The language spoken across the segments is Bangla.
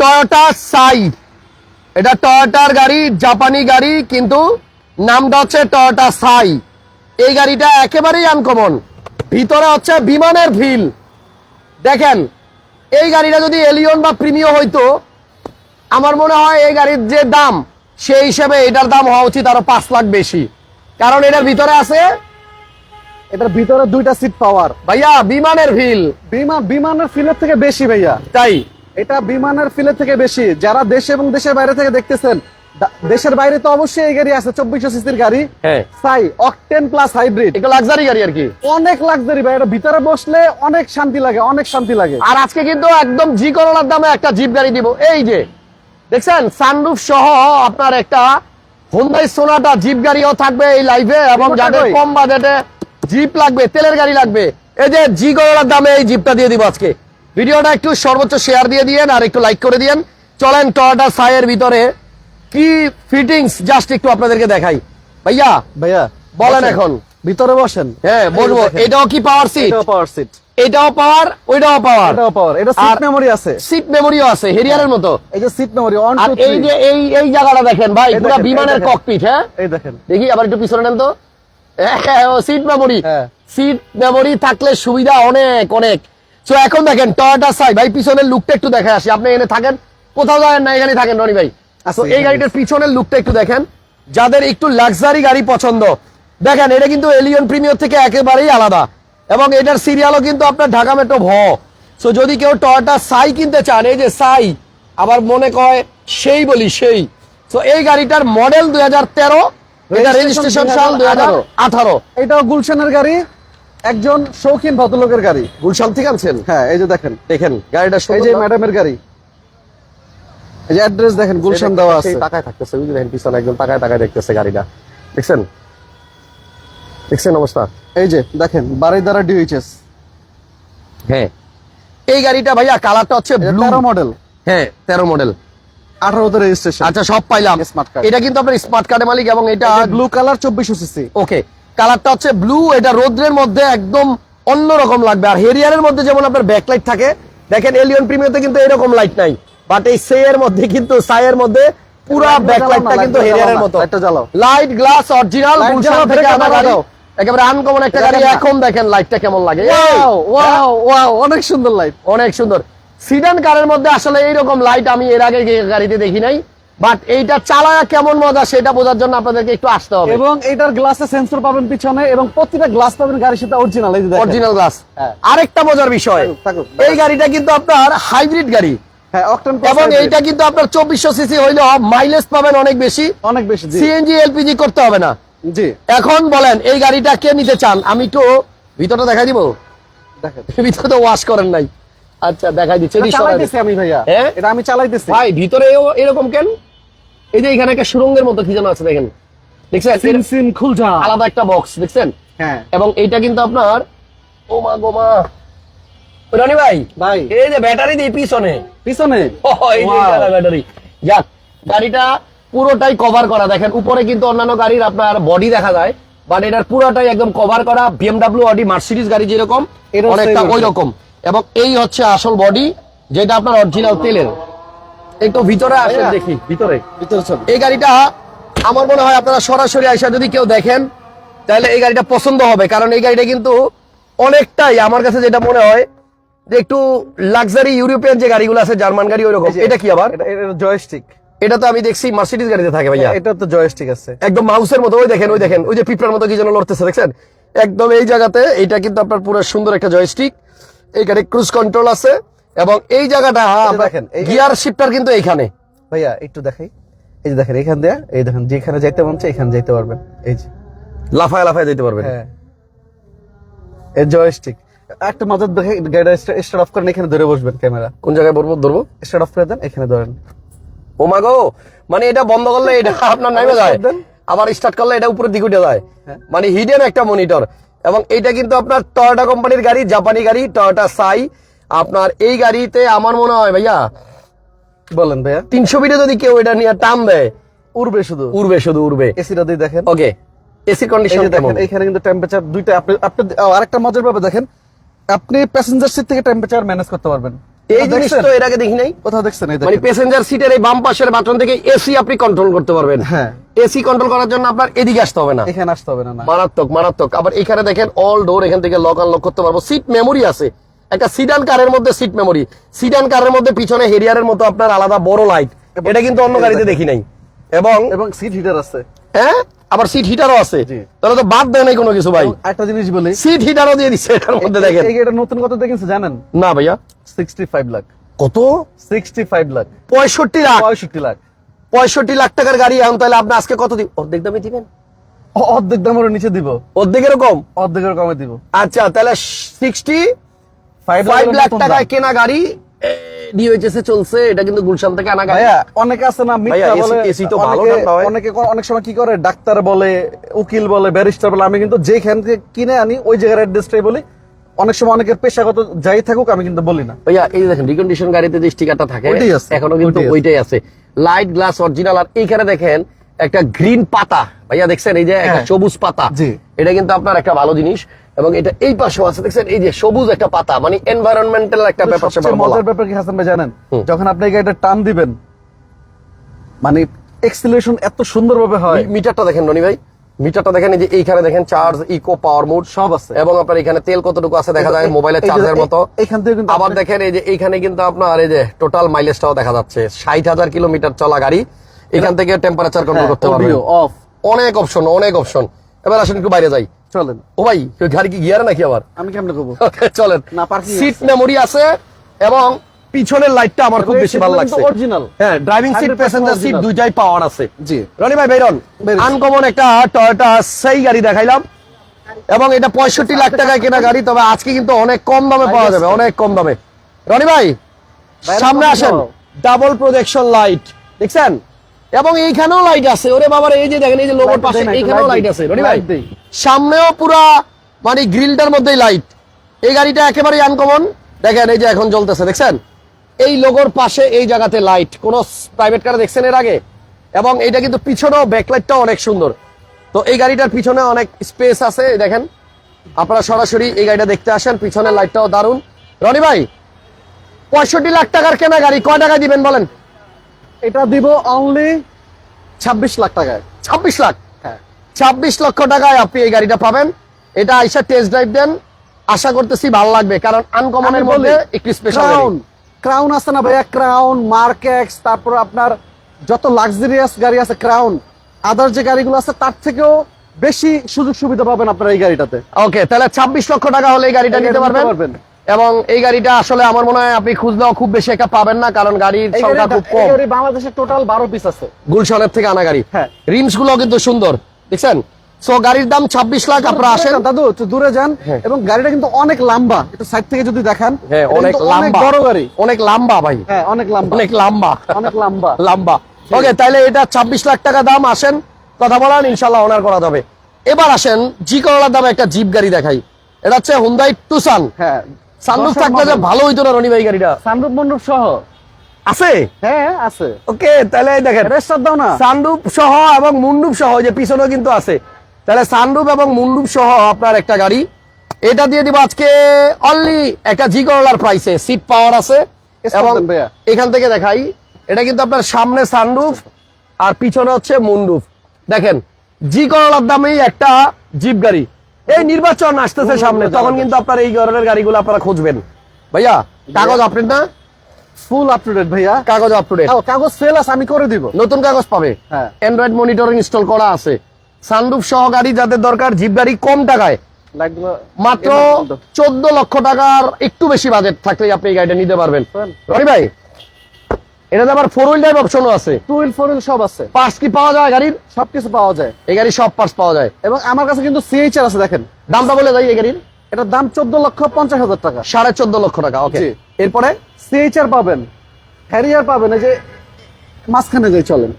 টয়োটা সাই এটা টয়োটার গাড়ি জাপানি গাড়ি কিন্তু নামটা হচ্ছে টয়োটা সাই এই গাড়িটা একেবারেই আনকমন ভিতরে হচ্ছে বিমানের ফিল দেখেন এই গাড়িটা যদি এলিয়ন বা প্রিমিয় হইতো আমার মনে হয় এই গাড়ির যে দাম সেই হিসেবে এটার দাম হওয়া উচিত আরও পাঁচ লাখ বেশি। কারণ এটার ভিতরে আছে এটার ভিতরে দুইটা সিট পাওয়ার ভাইয়া বিমানের ফিল বিমান বিমানের ফিলের থেকে বেশি ভাইয়া। তাই। এটা বিমানের ফিলের থেকে বেশি। যারা দেশে এবং দেশের বাইরে থেকে দেখতেছেন দেশের বাইরে তো অবশ্যই এই গাড়ি আছে চব্বিশশো সিসির গাড়ি। সাই অকটেন প্লাস হাইব্রিড একটু লাক্সারি গাড়ি আর কি। অনেক লাক্সারি ভাই এটা ভিতরে বসলে অনেক শান্তি লাগে অনেক শান্তি লাগে। আর আজকে কিন্তু একদম জি করোনার দামে একটা জিপ গাড়ি দিব। এই যে দেখছেন? সানরুফ সহ আপনার একটা হোন্ডাই সোনাটা জিপ গাড়িও থাকবে এই লাইভে এবং যাদের কম বাজেটে জিপ লাগবে তেলের গাড়ি লাগবে। এই যে জি করোনার দামে এই জিপটা দিয়ে দিব আজকে। ভিডিওটা একটু সর্বোচ্চ শেয়ার দিয়ে দিয়েন আর একটু লাইক করে দিয়েন। চলেন টয়োটা সাইয়ের ভিতরে কি ফিটিংস জাস্ট একটু আপনাদেরকে দেখাই। ভাইয়া ভাইয়া বলেন এখন। ভিতরে বসেন। হ্যাঁ বলব এটাও কি পাওয়ার সিট এটাও পাওয়ার সিট এটাও পাওয়ার ওইটাও পাওয়ার এটাও পাওয়ার এটা সিট মেমোরি আছে। সিট মেমোরিও আছে হেরিয়ারের মতো। এই যে সিট মেমোরি আর টু এই যে এই এই জায়গাটা দেখেন ভাই পুরো বিমানের ককপিট হ্যাঁ? এই দেখেন। দেখি আবার একটু পিছনে নেন তো। সিট মেমোরি হ্যাঁ। সিট মেমোরি থাকলে সুবিধা অনেক অনেক। তো এখন দেখেন টয়টা সাই ভাই পিছনের লুকটা একটু দেখে আসি। আপনি এখানে থাকেন? কোথাও যাবেন না এখানে থাকেন রনি ভাই। এই গাড়িটার পিছনের লুকটা একটু দেখেন। যাদের একটু লাক্সারি গাড়ি পছন্দ দেখেন এটা কিন্তু এলিয়ন প্রিমিয়ার থেকে একেবারেই আলাদা। এবং এটার সিরিয়ালও কিন্তু আপনার ঢাকা মেট্রো ভ সো যদি কেউ টয়টা সাই কিনতে চান এই যে সাই আবার মনে কয় সেই বলি সেই। তো এই গাড়িটার মডেল দুই হাজার তেরো এটা রেজিস্ট্রেশন সাল দুই হাজার আঠারো। এটাও গুলশানের গাড়ি? একজন শৌখিন ভদ্রলোকের গাড়ি। গুলশান থেকে আনছেন? হ্যাঁ এই যে দেখেন দেখেন গাড়িটা এই যে ম্যাডামের গাড়ি। এই যে অ্যাড্রেস দেখেন গুলশান দেওয়া আছে। তাকায় থাকতেছে বুঝলি দেখেন পিছনে একদম তাকায় তাকায় দেখতেছে গাড়িটা। দেখছেন? দেখছেন অবস্থা? এই যে দেখেন বাড়ি দ্বারা ডিউএইচএস হ্যাঁ। এই গাড়িটা ভাইয়া কালারটা হচ্ছে ব্লু তেরো মডেল হ্যাঁ তেরো মডেল আঠারোতে রেজিস্ট্রেশন। আচ্ছা সব পাইলাম। Smart card। এটা কিন্তু আপনার স্মার্ট কার্ডের মালিক এবং এটা ব্লু কালার চব্বিশশো সিসি ওকে কালারটা হচ্ছে ব্লু এটা রোদ্রের মধ্যে একদম অন্যরকম লাগবে। আর হেরিয়ারের মধ্যে যেমন আপনার ব্যাকলাইট থাকে দেখেন এলিয়ন প্রিমিয়াতে কিন্তু এরকম লাইট নাই। বাট এই সে এর মধ্যে কিন্তু সাইয়ের মধ্যে পুরা ব্যাকলাইটটা কিন্তু হেরিয়ারের মতো। লাইট গ্লাস অরিজিনাল গুলশান থেকে আনা গাড়ি। একেবারে আনকমন একটা গাড়ি। এখন দেখেন লাইটটা কেমন লাগে। ওয়াও ওয়াও ওয়াও অনেক সুন্দর লাইট অনেক সুন্দর। সিডান কারের মধ্যে আসলে এইরকম লাইট আমি এর আগে গাড়িতে দেখি নাই। বাট এইটা চালায়া কেমন মজা সেটা বোঝার জন্য আপনাদেরকে একটু আসতে হবে। এবং এটার গ্লাসে সেন্সর পাবেন পিছনে এবং প্রতিটা গ্লাস পাবেন গাড়ির সাথে অরিজিনাল এই অরিজিনাল গ্লাস। আরেকটা মজার বিষয়। এই গাড়িটা কিন্তু আপনার হাইব্রিড গাড়ি। হ্যাঁ এবং এইটা কিন্তু আপনার চব্বিশশো সিসি হইলে মাইলেজ পাবেন অনেক বেশি। অনেক বেশি সিএনজি এলপিজি করতে হবে না। জি। এখন বলেন এই গাড়িটা কে নিতে চান? আমি ভিতরটা দেখাই দিব? ভিতরে তো ওয়াশ করেন নাই। আচ্ছা দেখাই দিচ্ছি। আমি ভাইয়া। হ্যাঁ? এটা আমি চালাইতেছি। ভাই ভিতরে এরকম কেন? এই যে এখানে একটা সুরঙ্গের মতো কি যেন আছে দেখেন। দেখছেন? আলাদা একটা বক্স দেখছেন? হ্যাঁ। এবং এইটা কিন্তু আপনার ওমা গোমা রনি ভাই ভাই। এই যে ব্যাটারি দিয়ে পিছনে। পিছনে? এই যে ব্যাটারি। যাক গাড়িটা পুরোটাই কভার করা। দেখেন উপরে কিন্তু অন্যান্য গাড়ির আপনার বডি দেখা যায় বাট এটার পুরোটাই একদম কভার করা বিএমডাব্লিউ অডি মার্সিডিজ গাড়ি যেরকম অনেকটা ওই। রকম এবং এই হচ্ছে আসল বডি যেটা আপনার অরিজিনাল তেলের। একটু ভিতরে আসেন দেখি ভিতরে। ভিতরে চল। এই গাড়িটা আমার মনে হয় আপনারা সরাসরি আইসা যদি কেউ দেখেন তাহলে এই গাড়িটা পছন্দ হবে কারণ এই গাড়িটা কিন্তু অনেকটাই আমার কাছে যেটা মনে হয় যে একটু লাক্সারি ইউরোপিয়ান যে গাড়িগুলো আছে জার্মান গাড়ি ওইরকম। এটা কি আবার? জয়স্টিক এটা তো আমি দেখছি মার্সিডিজ গাড়িতে থাকে ভাইয়া। এটা তো জয়স্টিক আছে। একদম মাউসের মতো ওই দেখেন ওই দেখেন ওই যে পিঁপড়ার মতো কি যেন লড়তেছে দেখছেন? একদম এই জায়গাতে এটা কিন্তু আপনার পুরো সুন্দর একটা জয়স্টিক এই গাড়ি ক্রুজ কন্ট্রোল আছে। এবং এই জায়গাটা দেখেন, গিয়ার শিফটার কিন্তু এইখানে। ভাইয়া একটু দেখাই। এই যে দেখেন এখান দিয়ে এই দেখেন যেখানে যাইতে মন চায় এখানে যাইতে পারবেন। এই যে। লাফায় লাফায় দিতে পারবেন। হ্যাঁ। এই জয়স্টিক একটা মজার দেখে গাড়িটা স্টার্ট অফ করেন এখানে ধরে বসবেন ক্যামেরা কোন জায়গায় বলব ধরবো? স্টার্ট অফ করে দেন এখানে ধরেন। ও মা গো মানে এটা বন্ধ করলে এটা আপনার নামে যায়। আবার স্টার্ট করলে এটা উপরের দিকে উঠে যায়। হ্যাঁ। মানে হিডেন একটা মনিটর এবং এটা কিন্তু আপনার টয়োটা কোম্পানির গাড়ি জাপানি গাড়ি টয়োটা সাই আপনার এই গাড়িতে আমার মনে হয় ভাইয়া বলেন ভাইয়া। তিনশো ফিটে যদি কেউ এটা নিয়ে টান দেয় উড়বে শুধু। উড়বে শুধু উড়বে। এসিটা দিয়ে দেখেন। ওকে এসি কন্ডিশন দেখেন এখানে কিন্তু টেম্পারেচার দুইটা আপনি আপনি আরেকটা মজার ব্যাপার দেখেন আপনি প্যাসেঞ্জার সিট থেকে টেম্পারেচার ম্যানেজ করতে পারবেন। এই জিনিস তো এর আগে দেখি নাই। কোথাও দেখছেন? এই মানে প্যাসেঞ্জার সিটের এই বাম পাশের বাটন থেকে এসি আপনি কন্ট্রোল করতে পারবেন। হ্যাঁ। এসি কন্ট্রোল করার জন্য আপনার এদিকে আসতে হবে না। এখানে আসতে হবে না না। মারাত্মক মারাত্মক। আবার এখানে দেখেন অল ডোর এখান থেকে লক আনলক করতে পারব। সিট মেমোরি আছে। একটা সিডান কারের মধ্যে সিট মেমোরি সিডান কারের মধ্যে পিছনে হেরিয়ারের মতো আপনার আলাদা বড় লাইট এটা কিন্তু অন্য গাড়িতে দেখি নাই। এবং এবং সিট হিটার আছে। হ্যাঁ? আবার সিট হিটারও আছে। তাহলে তো বাদ দেয় নাই কোনো কিছু ভাই। একটা জিনিস বলি। সিট হিটারও দিয়ে দিচ্ছে এটার মধ্যে দেখেন। এই গাড়িটা নতুন কত দেখেছেন জানেন? না ভাইয়া। সিক্সটি ফাইভ লাখ কত? সিক্সটি ফাইভ লাখ পঁয়ষট্টি লাখ। পঁয়ষট্টি লাখ। পঁয়ষট্টি লাখ টাকার গাড়ি এখন তাহলে আপনি আজকে কত দিন অর্ধেক দামে দিবেন? অর্ধেক দামের নিচে দিব। অর্ধেকের কম? অর্ধেকের কমে দিব। আচ্ছা তাহলে সিক্সটি ফাইভ লাখ টাকায় কেনা গাড়ি ডিওএইচএস চলছে এটা কিন্তু গুলশান থেকে আনা গাড়ি। অনেকে আছে না মিথ্যা বলে AC তো ভালো অনেকে- ঠান্ডা হয়। অনেকে অনেক সময় কি করে ডাক্তার বলে উকিল বলে ব্যারিস্টার বলে আমি কিন্তু যেখান থেকে কিনে আনি ওই জায়গার অ্যাড্রেসটাই বলি। অনেক সময় অনেকের পেশাগত যাই থাকুক আমি কিন্তু বলি না। ভাইয়া এই দেখেন রিকন্ডিশন গাড়িতে যে স্টিকারটা থাকে এখনও কিন্তু ওইটাই আছে। লাইট গ্লাস অরিজিনাল আর এইখানে দেখেন একটা গ্রিন পাতা। ভাইয়া দেখছেন? এই যে একটা হ্যাঁ। সবুজ পাতা। এটা কিন্তু আপনার একটা ভালো জিনিস। এবং এটা এই পাশেও আছে দেখছেন? এই যে সবুজ একটা পাতা মানে এনভায়রনমেন্টাল একটা ব্যাপার সবচেয়ে মজার ব্যাপার কি হাসান ভাই জানেন? যখন আপনি গাড়িটা টান দিবেন মানে এক্সিলেশন এত সুন্দরভাবে হয়। মিটারটা দেখেন রনি ভাই। মিটারটা দেখেন এই যে এইখানে দেখেন চার্জ ইকো পাওয়ার মোড সব আছে। এবং আপনার এখানে তেল কতটুকু আছে দেখা যায় মোবাইলের চার্জের মতো। এখান থেকে কিন্তু আবার দেখেন এই যে এইখানে কিন্তু আপনার এই যে টোটাল মাইলেজটাও দেখা যাচ্ছে। ষাট হাজার কিলোমিটার চলা গাড়ি। এখান থেকে টেম্পারেচার কন্ট্রোল হ্যাঁ, করতে পারবেন। audio off অনেক অপশন অনেক অপশন এবার আসেন একটু বাইরে যাই। চলেন। ও ভাই গাড়ি কি গিয়ার নাকি আবার? আমি কেমনে করব? চলেন। না, parking সিট। মেমোরি আছে এবং পিছনের লাইটটা আমার খুব বেশি ভালো লাগছে। Original। হ্যাঁ ড্রাইভিং সিট প্যাসেঞ্জার সিট দুইটাই পাওয়ার আছে। জি। রনি ভাই বেরন। আনকমন একটা টয়োটা সেই গাড়ি দেখাইলাম। এবং এটা পঁয়ষট্টি লাখ টাকায় কেনা গাড়ি তবে আজকে কিন্তু অনেক কম দামে পাওয়া যাবে অনেক কম দামে। রনি ভাই সামনে আসেন। ডাবল প্রজেকশন লাইট দেখছেন? এবং এইখানেও লাইট আছে। ওরে বাবার এই যে দেখেন এই যে লোগোর পাশে এইখানেও লাইট আছে। রনি ভাই? সামনেও পুরা মানে গ্রিলটার মধ্যেই লাইট এই গাড়িটা একেবারেই আনকমন দেখেন এই যে এখন জ্বলতেছে দেখছেন? এই লোগোর পাশে এই জায়গাতে লাইট কোন প্রাইভেট কার দেখছেন এর আগে? এবং এটা কিন্তু পিছনেও ব্যাকলাইটটাও অনেক সুন্দর। তো এই গাড়িটার পিছনে অনেক স্পেস আছে দেখেন। আপনারা সরাসরি এই গাড়িটা দেখতে আসেন পিছনের লাইটটাও দারুণ। রনি ভাই পঁয়ষট্টি লাখ টাকার কেনা গাড়ি কয় টাকা দিবেন বলেন? এটা দিব অনলি ছাব্বিশ লাখ টাকায়। ছাব্বিশ লাখ? হ্যাঁ। ছাব্বিশ লক্ষ টাকায় আপনি এই গাড়িটা পাবেন। এটা আইসা টেস্ট ড্রাইভ দেন। আশা করতেছি ভালো লাগবে কারণ আনকমনের মধ্যে একটু স্পেশাল ক্রাউন আছে না ভাইয়া? ক্রাউন মার্কেক্স তারপর আপনার যত লাক্সারিয়াস গাড়ি আছে ক্রাউন আদার যে গাড়িগুলো আছে তার থেকেও বেশি সুযোগ সুবিধা পাবেন আপনারা এই গাড়িটাতে। ওকে তাহলে ছাব্বিশ লক্ষ টাকা হলে এই গাড়িটা নিতে পারবেন। এবং এই গাড়িটা আসলে আমার মনে হয় আপনি খুঁজলেও খুব বেশি একটা পাবেন না কারণ গাড়ির সংখ্যা খুব কম। বাংলাদেশে টোটাল বারো পিস আছে। গুলশানের থেকে আনা গাড়ি। হ্যাঁ। রিমসগুলো কিন্তু সুন্দর দেখছেন? সো গাড়ির দাম ছাব্বিশ লাখ আপনারা আসেন। দাদু একটু দূরে যান। হ্যাঁ। এবং গাড়িটা কিন্তু অনেক লম্বা একটু সাইড থেকে যদি দেখান হ্যাঁ অনেক লম্বা। বড় গাড়ি। অনেক লম্বা ভাই। হ্যাঁ অনেক লম্বা। অনেক লম্বা। অনেক লম্বা। লম্বা। ওকে তাহলে এটা ছাব্বিশ লাখ টাকা দাম আসেন কথা বলান ইনশাল্লাহ অনার করা যাবে। এবার আসেন জি করলার দামে একটা জিপ গাড়ি দেখাই। এটা হচ্ছে হুন্দাই টুসান হ্যাঁ সানরুফ থাকলে যে ভালো হইতো না রনি ভাই গাড়িটা? সানরূপ মন্ডপ সহ। আছে? হ্যাঁ আছে। ওকে তাহলে দেখেন রেস্টার দাও না। সানরুফ সহ এবং মুন্ডুপ সহ যে পিছনেও কিন্তু আছে। তাহলে সানরুফ এবং মুন্ডুপ সহ আপনার একটা গাড়ি। এটা দিয়ে দিব আজকে অনলি একটা জি করলার প্রাইসে সিট পাওয়ার আছে। এবং এখান থেকে দেখাই এটা কিন্তু আপনার সামনে সানরুফ আর পিছনে হচ্ছে মুন্ডুপ দেখেন জি করলার দামেই একটা জিপ গাড়ি। এই নির্বাচন আসতেছে সামনে তখন কিন্তু আপনার এই ধরনের গাড়িগুলো আপনারা খুঁজবেন। ভাইয়া কাগজ আপডেট না? ফুল আপ টু ডেট ভাইয়া। কাগজ আপ টু ডেট কাগজ সেল আছে আমি করে দিব। নতুন কাগজ পাবে। হ্যাঁ। অ্যান্ড্রয়েড মনিটর ইনস্টল করা আছে। সানরুফ সহ গাড়ি যাদের দরকার জিপ গাড়ি কম টাকায়। মাত্র। চোদ্দ লক্ষ টাকার একটু বেশি বাজেট থাকলেই আপনি এই গাড়িটা নিতে পারবেন। শোনেন। রনি ভাই এটাতে আবার ফোর হুইল ড্রাইভ অপশনও আছে। টু হুইল ফোর হুইল সব আছে। পার্টস কি পাওয়া যায় গাড়ির? সবকিছু পাওয়া যায়। এই গাড়ির সব পার্টস পাওয়া যায়। এবং আমার কাছে কিন্তু সিএইচআর আছে দেখেন। দামটা বলে যাই এই গাড়ির। এটার দাম চোদ্দ লক্ষ পঞ্চাশ হাজার টাকা। সাড়ে চোদ্দ লক্ষ টাকা ওকে। এরপরে সিএইচআর পাবেন। হ্যারিয়ার পাবেন এই যে মাঝখানে যাই চলেন।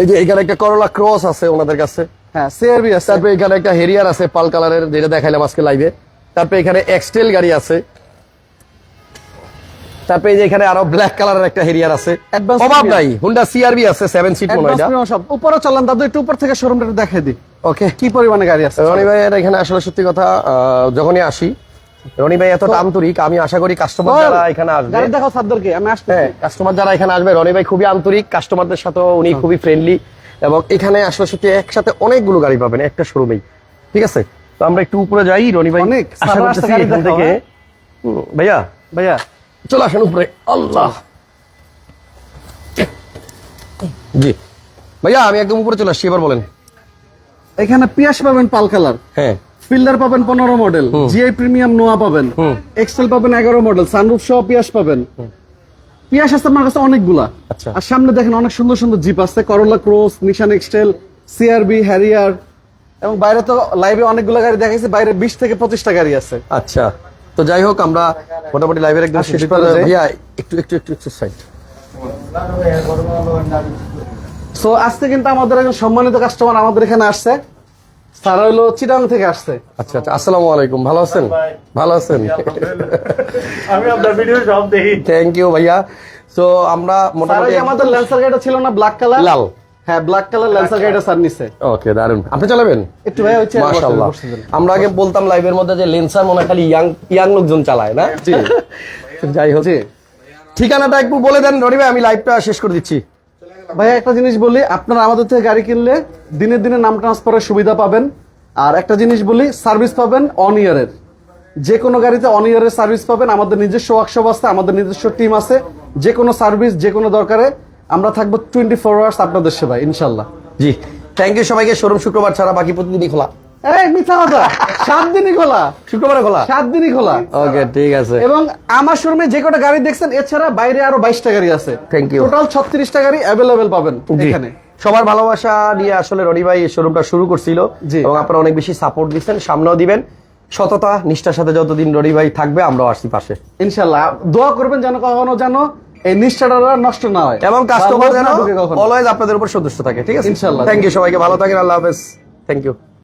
এই যে এখানে একটা করলা ক্রস আছে ওনাদের কাছে। হ্যাঁ সিআরবি আছে। তারপরে এখানে একটা হেরিয়ার আছে পাল কালারের যেটা দেখাইলাম আজকে লাইভে তারপরে এখানে এক্সটেল গাড়ি আছে। তারপরে এই যে এখানে আরও ব্ল্যাক কালারের একটা হেরিয়ার আছে। অভাব নাই হুন্ডা সিআরবি আছে সিট মনে হয় সব। উপরে দাদু একটু উপর থেকে শোরুমটা দেখাই দিই। ওকে কি পরিমাণে গাড়ি আছে? রনি ভাই এখানে আসলে সত্যি কথা যখনই আসি রনি ভাই এতটা আন্তরিক আমি আশা করি কাস্টমার যারা এখানে আসবে দেখাও সাদ্দারকে আমি আসতে হ্যাঁ কাস্টমার যারা এখানে আসবে রনি ভাই খুবই আন্তরিক কাস্টমারদের সাথেও উনি খুবই ফ্রেন্ডলি এবং এখানে আসলে সত্যি একসাথে অনেকগুলো গাড়ি পাবেন একটা শোরুমেই ঠিক আছে? তো আমরা একটু উপরে যাই রনি ভাই অনেক, আশা এখান থেকে হ্যাঁ? ভাইয়া? ভাইয়া। চলে আসেন উপরে। আল্লাহ। জি। ভাইয়া আমি একদম উপরে চলে আসছি এবার বলেন। এখানে পিয়াস পাবেন পাল কালার। হ্যাঁ। ফিল্ডার পাবেন পনেরো মডেল জিআই প্রিমিয়াম নোয়া পাবেন। এক্সেল পাবেন এগারো মডেল সানরুফ সহ পিয়াস পাবেন। পিয়াস আছে আমার কাছে অনেকগুলা। আচ্ছা। আর সামনে দেখেন অনেক সুন্দর সুন্দর জিপ আছে Corolla cross Nissan X Trail CRV Harrier এবং বাইরে তো লাইভে অনেকগুলো গাড়ি দেখাইছে বাইরে বিশ থেকে পঁচিশটা গাড়ি আছে। আচ্ছা। তো যাই হোক আমরা মোটামুটি লাইভের একদম শেষ যাই। ভাইয়া একটু একটু একটু একটু সাইড সো আজকে কিন্তু আমাদের একজন সম্মানিত কাস্টমার আমাদের এখানে আসছে। তারা হলো চিটাং থেকে আসছে। আচ্ছা আচ্ছা আসসালামু আলাইকুম। ভালো আছেন? ভালো আছেন? আমি আপনার ভিডিও সব দেখি। থ্যাংক ইউ ভাইয়া। তো আমরা মোটামুটি আমাদের ল্যান্সার গাড়িটা ছিল না ব্ল্যাক কালার লাল। হ্যাঁ ব্ল্যাক কালার ল্যান্সার গাড়িটা স্যার নিছে। ওকে দারুণ আপনি চালাবেন? একটু ভাই হচ্ছে মাশাআল্লাহ। আমরা আগে বলতাম লাইভের মধ্যে যে লেন্সার মনে খালি ইয়াং ইয়াং লোকজন চালায় না? জি। যাই হোক। ঠিকানাটা একটু বলে দেন রনি ভাই আমি লাইভটা শেষ করে দিচ্ছি। ভাইয়া একটা জিনিস বলি আপনারা আমাদের থেকে গাড়ি কিনলে দিনের দিনে নাম ট্রান্সফারের সুবিধা পাবেন। আর একটা জিনিস বলি সার্ভিস পাবেন অন ইয়ারের যে কোনো গাড়িতে অন ইয়ারের সার্ভিস পাবেন। আমাদের নিজস্ব ওয়ার্কশপ আছে আমাদের নিজস্ব টিম আছে। যে কোনো সার্ভিস যে কোনো দরকারে আমরা থাকব টোয়েন্টি ফোর আওয়ার্স আপনাদের সেবায় ইনশাল্লাহ জি। থ্যাংক ইউ সবাইকে শোরুম শুক্রবার ছাড়া বাকি প্রতিদিনই খোলা। এই মিথ্যা কথা। সাত দিনই খোলা। শুক্রবারে খোলা? সাত দিনই খোলা। ওকে ঠিক আছে। এবং আমার শোরুমে যে কটা গাড়ি দেখছেন এছাড়া বাইরে আরও বাইশটা গাড়ি আছে। Thank you. টোটাল ছত্রিশটা গাড়ি অ্যাভেলেবেল পাবেন এখানে। সবার ভালোবাসা নিয়ে আসলে রনি ভাই এই শোরুমটা শুরু করছিল। এবং আপনারা অনেক বেশি সাপোর্ট দিচ্ছেন সামনেও দিবেন। সততা নিষ্ঠার সাথে যতদিন রনি ভাই থাকবে আমরাও আসছি পাশে। ইনশাল্লাহ দোয়া করবেন যেন কখনো যেন এই নিষ্ঠাটা নষ্ট না হয় এবং কাস্টমার যেন। অলওয়েজ আপনাদের উপর সন্তুষ্ট থাকে ঠিক আছে ইনশাল্লাহ। থ্যাংক ইউ সবাইকে ভালো থাকেন আল্লাহ হাফেজ থ্যাংক ইউ